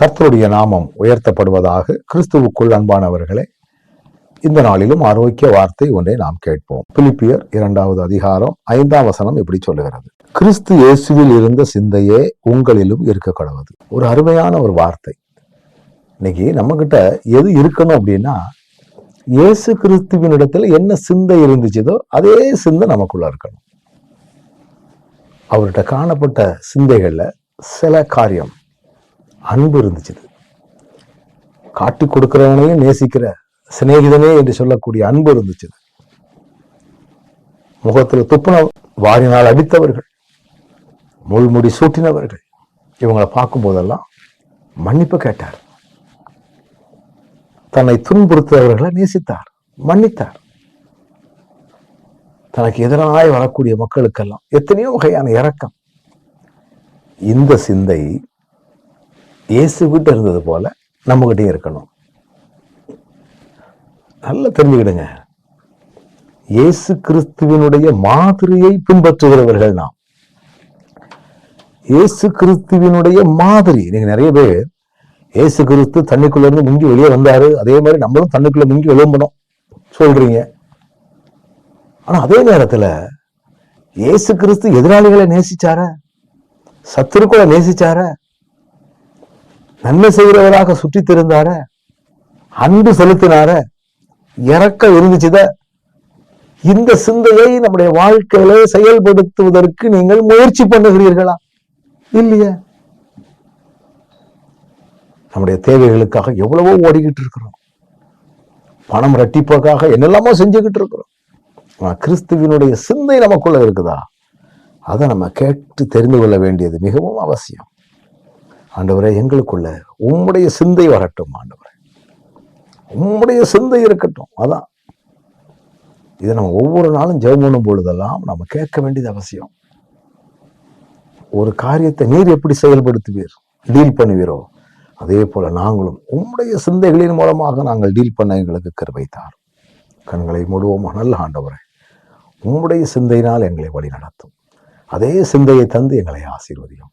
கர்த்தருடைய நாமம் உயர்த்தப்படுவதாக கிறிஸ்துவுக்குள் அன்பானவர்களே இந்த நாளிலும் ஆரோக்கிய வார்த்தை ஒன்றை நாம் கேட்போம். பிலிப்பியர் இரண்டாவது அதிகாரம் ஐந்தாம் வசனம் இப்படி சொல்லுகிறது. கிறிஸ்து இயேசுவில் இருந்த சிந்தையே உங்களிலும் இருக்க கடவுது ஒரு அருமையான ஒரு வார்த்தை. இன்னைக்கு நம்ம கிட்ட எது இருக்கணும் அப்படின்னா இயேசு கிறிஸ்துவினிடத்துல என்ன சிந்தை இருந்துச்சதோ அதே சிந்தை நமக்குள்ள இருக்கணும். அவர்கிட்ட காணப்பட்ட சிந்தைகள்ல சில காரியம். அன்பு இருந்துச்சு காட்டி கொடுக்கிறவனையும் நேசிக்கிற சிநேகிதனே என்று சொல்லக்கூடிய அன்பு இருந்துச்சு முகத்துல துப்புன வாரினால் அடித்தவர்கள் முள்முடி சூட்டினவர்கள் இவங்களை பார்க்கும் போதெல்லாம் மன்னிப்பு கேட்டார். தன்னை துன்புறுத்தவர்களை நேசித்தார் மன்னித்தார். தனக்கு எதிராய் வரக்கூடிய மக்களுக்கெல்லாம் எத்தனையோ வகையான இரக்கம். இந்த சிந்தை இயேசுகிட்ட இருந்தது போல நம்மகிட்டயும் இருக்கணும். நல்லா தெரிஞ்சுக்கிடுங்க. இயேசு கிறிஸ்துவினுடைய மாதிரியை பின்பற்றுகிறவர்கள் நாம். இயேசு கிறிஸ்துவினுடைய மாதிரி. நீங்க நிறைய பேர் இயேசு கிறிஸ்து தண்ணிக்குள்ள இருந்து முங்கி வெளியே வந்தாரு. அதே மாதிரி நம்மளும் தண்ணிக்குள்ள முங்கி விளம்பணும் சொல்றீங்க. ஆனா அதே நேரத்துல இயேசு கிறிஸ்து எதிராளிகளை நேசிச்சார? சத்துருக்களை நேசிச்சார? நன்மை செய்கிறவராக சுற்றி திருந்தார அன்பு செலுத்தினார இறக்க இருந்துச்சுத இந்த சிந்தையை நம்முடைய வாழ்க்கையில செயல்படுத்துவதற்கு நீங்கள் முயற்சி பண்ணுகிறீர்களா? இல்லையா. நம்முடைய தேவைகளுக்காக எவ்வளவோ ஓடிக்கிட்டு இருக்கிறோம். பணம் ரட்டிப்புக்காக என்னெல்லாமோ செஞ்சுக்கிட்டு இருக்கிறோம். ஆனா கிறிஸ்துவினுடைய சிந்தை நமக்குள்ள இருக்குதா? அதை நம்ம கேட்டு தெரிந்து கொள்ள வேண்டியது மிகவும் அவசியம். ஆண்டவரே எங்களுக்குள்ள உம்முடைய சிந்தை வரட்டும் ஆண்டவரே. உம்முடைய சிந்தை இருக்கட்டும் அதான். இதை நம்ம ஒவ்வொரு நாளும் ஜெபம் பண்ணும் பொழுதெல்லாம் நம்ம கேட்க வேண்டியது அவசியம். ஒரு காரியத்தை நீர் எப்படி செயல்படுத்துவீர்? டீல் பண்ணுவீரோ? அதே போல நாங்களும் உம்முடைய சிந்தைகளின் மூலமாக நாங்கள் டீல் பண்ண எங்களுக்கு கருவை தாரும். கண்களை மூடுவோமா? நல்ல ஆண்டவரே. உம்முடைய சிந்தையினால் எங்களை வழி நடத்தும் அதே சிந்தையை தந்து எங்களை ஆசீர்வதியும்.